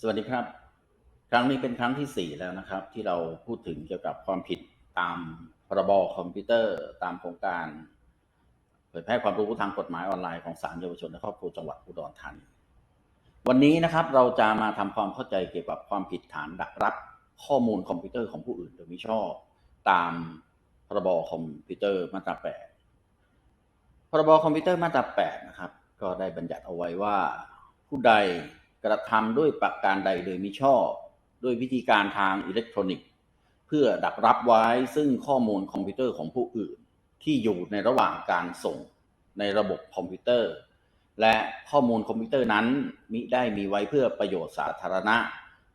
สวัสดีครับ ครั้งนี้เป็นครั้งที่ 4 แล้วนะครับ ที่เราพูดถึงเกี่ยวกับความผิดตามพรบคอมพิวเตอร์ตามโครงการ เผยแพร่ความรู้ทางกฎหมายออนไลน์ของศาลเยาวชนและครอบครัวจังหวัดอุดรธานีวันนี้นะครับเราจะมาทำความเข้าใจเกี่ยวกับความผิดฐานดักรับข้อมูลคอมพิวเตอร์ของผู้อื่นโดยมิชอบตามพรบคอมพิวเตอร์มาตรา 8 พรบคอมพิวเตอร์มาตรา 8 นะครับ ก็ได้บัญญัติเอาไว้ว่าผู้ใด กระทำด้วยประการใดโดยมิชอบด้วยวิธีการทางอิเล็กทรอนิกส์ เพื่อดักรับไว้ซึ่งข้อมูลคอมพิวเตอร์ของผู้อื่น ที่อยู่ในระหว่างการส่งในระบบคอมพิวเตอร์ และข้อมูลคอมพิวเตอร์นั้นมิได้มีไว้เพื่อประโยชน์สาธารณะ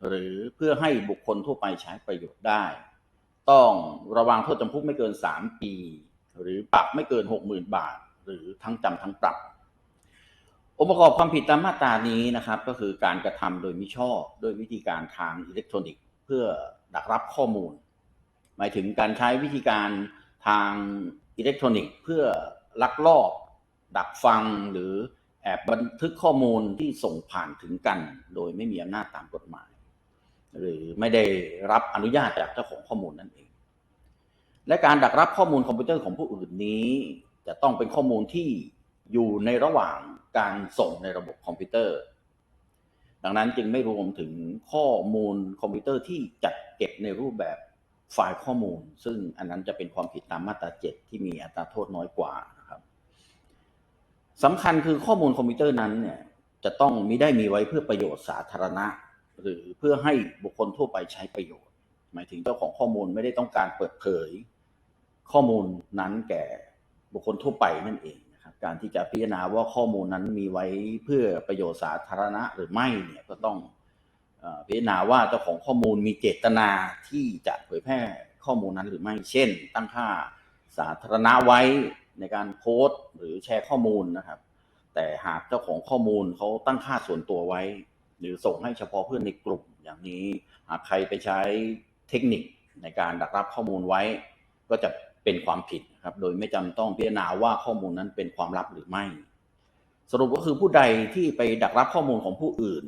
หรือเพื่อให้บุคคลทั่วไปใช้ประโยชน์ได้ ต้องระวังโทษจำคุกไม่เกิน 3 ปี หรือปรับไม่เกิน 60,000 บาท หรือทั้งจำทั้งปรับ องค์ประกอบความผิดตามมาตรานี้นะครับ ก็คือการกระทำโดยมิชอบด้วยวิธีการทางอิเล็กทรอนิกส์ เพื่อดักรับข้อมูล หมายถึงการใช้วิธีการทางอิเล็กทรอนิกส์ เพื่อลักลอบ ดักฟังหรือแอบบันทึกข้อมูลที่ส่งผ่านถึงกัน โดยไม่มีอำนาจตามกฎหมาย หรือไม่ได้รับอนุญาตจากเจ้าของข้อมูลนั่นเอง และการดักรับข้อมูลคอมพิวเตอร์ของผู้อื่นนี้ จะต้องเป็นข้อมูลที่ อยู่ในระหว่างการส่งในระบบคอมพิวเตอร์ ดังนั้นจึงไม่รวมถึงข้อมูลคอมพิวเตอร์ที่จัดเก็บในรูปแบบไฟล์ข้อมูล ซึ่งอันนั้นจะเป็นความผิดตามมาตรา 7 ที่มีอัตราโทษน้อยกว่านะครับสำคัญคือข้อมูลคอมพิวเตอร์นั้นเนี่ยจะต้องมิได้มีไว้เพื่อประโยชน์สาธารณะ หรือเพื่อให้บุคคลทั่วไปใช้ประโยชน์ หมายถึงเจ้าของข้อมูลไม่ได้ต้องการเปิดเผย ข้อมูลนั้นแก่บุคคลทั่วไปนั่นเอง การที่จะพิจารณาว่าข้อมูลนั้นมีไว้เพื่อประโยชน์สาธารณะหรือไม่เนี่ยก็ต้องอพิจารณาว่าเจ้าของข้อมูลมีเจตนาที่จะเผยแพร่ข้อมูลนั้นหรือไม่ เช่น ตั้งค่าสาธารณะไว้ในการโพสต์หรือแชร์ข้อมูลนะครับ แต่หากเจ้าของข้อมูลเขาตั้งค่าส่วนตัวไว้ หรือส่งให้เฉพาะเพื่อนในกลุ่มอย่างนี้ หากใครไปใช้เทคนิคในการดักรับข้อมูลไว้ ก็จะเป็นความผิด นะครับโดยไม่จำต้องพิจารณาว่าข้อมูลนั้นเป็นความลับหรือไม่ สรุปก็คือผู้ใดที่ไปดักรับข้อมูลของผู้อื่น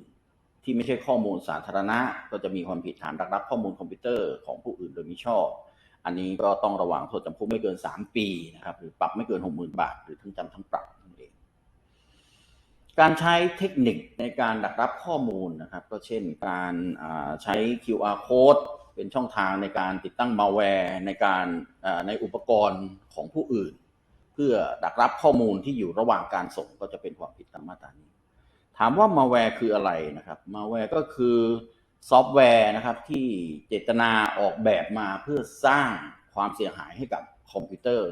ที่ไม่ใช่ข้อมูลสาธารณะ ก็จะมีความผิดฐานดักรับข้อมูลคอมพิวเตอร์ของผู้อื่นโดยมิชอบ อันนี้ก็ต้องระวังโทษจำคุกไม่เกิน 3 ปีนะครับหรือปรับไม่เกิน 60,000 บาท หรือทั้งจำทั้งปรับนั่นเองการใช้เทคนิคในการดักรับข้อมูลนะครับ ก็เช่นการใช้ QR code เป็นช่องทางในการติดตั้งมาแวร์ในการในอุปกรณ์ของผู้อื่น เพื่อดักรับข้อมูลที่อยู่ระหว่างการส่งก็จะเป็นความผิดตามมาตรานี้ ถามว่ามาแวร์คืออะไรนะครับมาแวร์ก็คือซอฟต์แวร์นะครับที่เจตนาออกแบบมาเพื่อสร้างความเสียหายให้กับคอมพิวเตอร์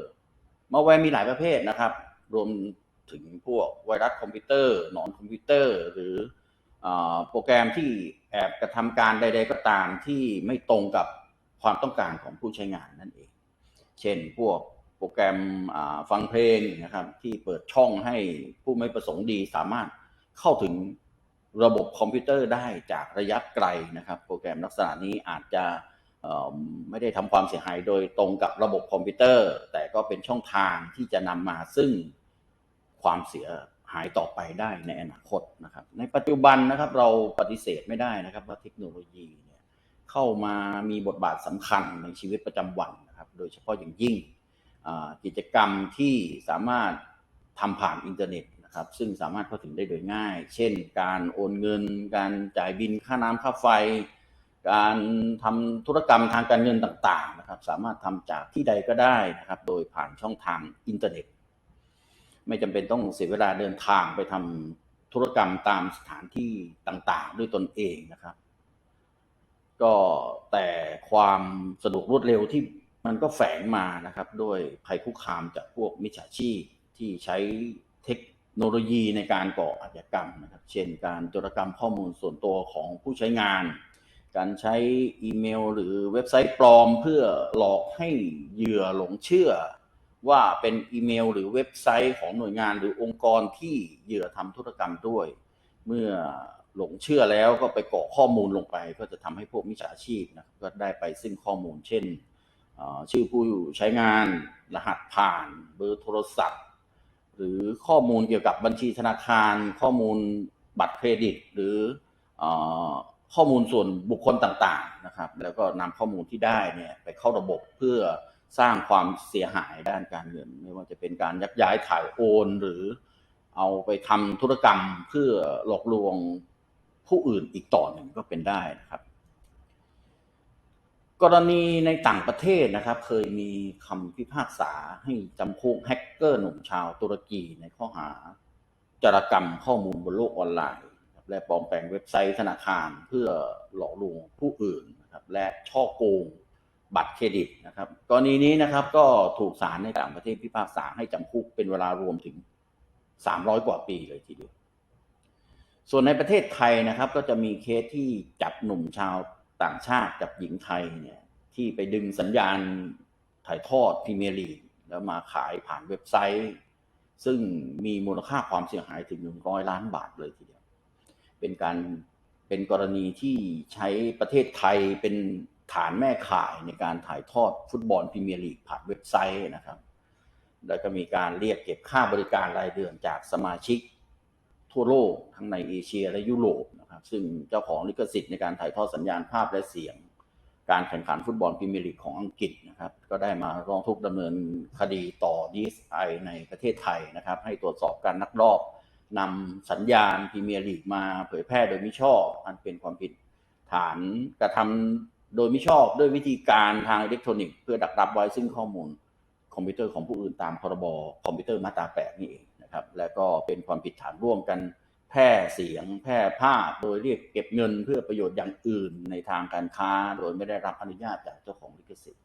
มาแวร์มีหลายประเภทนะครับ รวมถึงพวกไวรัสคอมพิวเตอร์ หนอนคอมพิวเตอร์ หรืออโปรแกรมที่ แอบกระทำการใด ๆ ก็ตามที่ไม่ตรงกับความต้องการของผู้ใช้งานนั่นเอง เช่นพวกโปรแกรมฟังเพลงนะครับ ที่เปิดช่องให้ผู้ไม่ประสงค์ดีสามารถเข้าถึงระบบคอมพิวเตอร์ได้จากระยะไกลนะครับ โปรแกรมลักษณะนี้อาจจะไม่ได้ทำความเสียหายโดยตรงกับระบบคอมพิวเตอร์ แต่ก็เป็นช่องทางที่จะนำมาซึ่งความเสีย หายต่อไปได้ในอนาคตนะครับ ในปัจจุบันนะครับเราปฏิเสธไม่ได้นะครับว่าเทคโนโลยีเนี่ยเข้ามามีบทบาทสำคัญในชีวิตประจำวันนะครับ โดยเฉพาะอย่างยิ่งกิจกรรมที่สามารถทำผ่านอินเทอร์เน็ตนะครับ ซึ่งสามารถเข้าถึงได้โดยง่าย เช่น การโอนเงิน การจ่ายบินค่าน้ำค่าไฟ การทำธุรกรรมทางการเงินต่างๆนะครับ สามารถทำจากที่ใดก็ได้นะครับ โดยผ่านช่องทางอินเทอร์เน็ต ไม่จำเป็นต้องเสียเวลาเดินทางไปทำธุรกรรมตามสถานที่ต่างๆ ด้วยตนเองนะครับ ก็แต่ความสะดวกรวดเร็วที่มันก็แฝงมานะครับ ด้วยภัยคุกคามจากพวกมิจฉาชีพที่ใช้เทคโนโลยีในการก่ออาชญากรรมนะครับ เช่น การโจรกรรมข้อมูลส่วนตัวของผู้ใช้งาน การใช้อีเมล หรือเว็บไซต์ปลอมเพื่อหลอกให้เหยื่อหลงเชื่อ ว่าเป็นอีเมลหรือเว็บไซต์ของหน่วยงานหรือองค์กรที่เหยื่อทำธุรกรรมด้วย เมื่อหลงเชื่อแล้วก็ไปกรอกข้อมูลลงไป ก็จะทำให้พวกมิจฉาชีพนะก็ได้ไปซึ่งข้อมูล เช่น ชื่อผู้ใช้งานรหัสผ่าน เบอร์โทรศัพท์ หรือข้อมูลเกี่ยวกับบัญชีธนาคาร ข้อมูลบัตรเครดิต หรืออเอ่อข้อมูลส่วนบุคคลต่างๆนะครับ แล้วก็นำข้อมูลที่ได้เนี่ยไปเข้าระบบเพื่อ สร้างความเสียหายด้านการเงิน ไม่ว่าจะเป็นการยักย้ายถ่ายโอนหรือเอาไปทำธุรกรรมเพื่อหลอกลวงผู้อื่นอีกต่อหนึ่งก็เป็นได้นะครับ กรณีในต่างประเทศนะครับ เคยมีคำพิพากษาให้จำคุกแฮกเกอร์หนุ่มชาวตุรกีในข้อหาจารกรรมข้อมูลบนโลกออนไลน์และปลอมแปลงเว็บไซต์ธนาคารเพื่อหลอกลวงผู้อื่นนะครับและช่อโกง บัตรเครดิตนะครับกรณีนี้นะครับก็ถูกศาลในต่างประเทศพิพากษาให้จำคุกเป็นเวลารวมถึง 300 กว่าปีเลยทีเดียว ส่วนในประเทศไทยนะครับ ก็จะมีเคสที่จับหนุ่มชาวต่างชาติกับหญิงไทยเนี่ยที่ไปดึงสัญญาณถ่ายทอดพรีเมียร์ลีกแล้วมาขายผ่านเว็บไซต์ ซึ่งมีมูลค่าความเสียหายถึง 100 ล้านบาทเลยทีเดียว เป็นการเป็นกรณีที่ใช้ประเทศไทยเป็น ฐานแม่ข่ายในการถ่ายทอดฟุตบอลพรีเมียร์ลีกผ่านเว็บไซต์นะครับ แล้วก็มีการเรียกเก็บค่าบริการรายเดือนจากสมาชิก ทั่วโลกทั้งในเอเชียและยุโรปนะครับ ซึ่งเจ้าของลิขสิทธิ์ในการถ่ายทอดสัญญาณภาพและเสียง การแข่งขันฟุตบอลพรีเมียร์ลีกของอังกฤษนะครับ ก็ได้มาร้องทุกข์ดำเนินคดีต่อ DSI ในประเทศไทยนะครับ ให้ตรวจสอบการนักลอบนำสัญญาณพรีเมียร์ลีกมาเผยแพร่โดยมิชอบ อันเป็นความผิดฐานกระทำ โดยไมิชอบด้วยวิธีการทางอิเล็กทรอนิกส์เพื่อดักรับไว้ซึ่งข้อมูลคอมพิวเตอร์ของผู้อื่นตามพรบคอมพิวเตอร์มาตรา8นี่เองนะครับ และก็เป็นความผิดฐานร่วมกันแพร่เสียง แพร่ภาพ โดยเรียกเก็บเงินเพื่อประโยชน์อย่างอื่นในทางการค้า โดยไม่ได้รับอนุญาตจากเจ้าของลิขสิทธิ์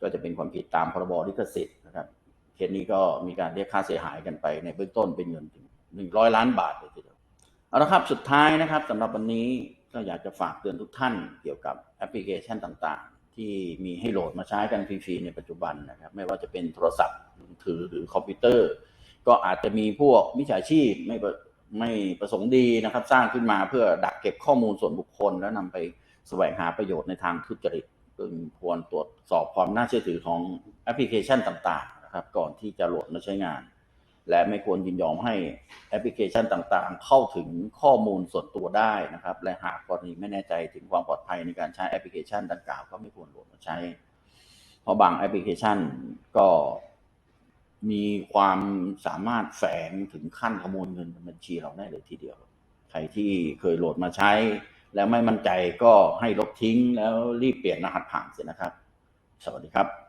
ก็จะเป็นความผิดตามพรบลิขสิทธิ์นะครับเคสนี้ก็มีการเรียกค่าเสียหายกันไปในเบื้องต้นเป็นเงินถึง100 ล้านบาทเลยทีเดียวเอาละครับสุดท้ายนะครับสำหรับวันนี้ ก็อยากจะฝากเตือนทุกท่านเกี่ยวกับแอปพลิเคชันต่างๆ ที่มีให้โหลดมาใช้กันฟรีๆในปัจจุบันนะครับ ไม่ว่าจะเป็นโทรศัพท์มือถือหรือคอมพิวเตอร์ ก็อาจจะมีพวกมิจฉาชีพไม่ไม่ประสงค์ดีนะครับ สร้างขึ้นมาเพื่อดักเก็บข้อมูลส่วนบุคคล แล้วนำไปแสวงหาประโยชน์ในทางทุจริตจึงควรตรวจสอบความน่าเชื่อถือของแอปพลิเคชันต่างๆนะครับ ก่อนที่จะโหลดมาใช้งาน และไม่ควรยินยอมให้แอปพลิเคชันต่างๆ เข้าถึงข้อมูลส่วนตัวได้นะครับ และหากกรณีไม่แน่ใจถึงความปลอดภัยในการใช้แอปพลิเคชันดังกล่าวก็ไม่ควรโหลดมาใช้ เพราะบางแอปพลิเคชันก็มีความสามารถแฝงถึงขั้นขโมยเงินบัญชีเราได้เลยทีเดียว ใครที่เคยโหลดมาใช้ แล้วไม่มั่นใจก็ให้ลบทิ้งแล้วรีบเปลี่ยนรหัสผ่านเสียนะครับ สวัสดีครับ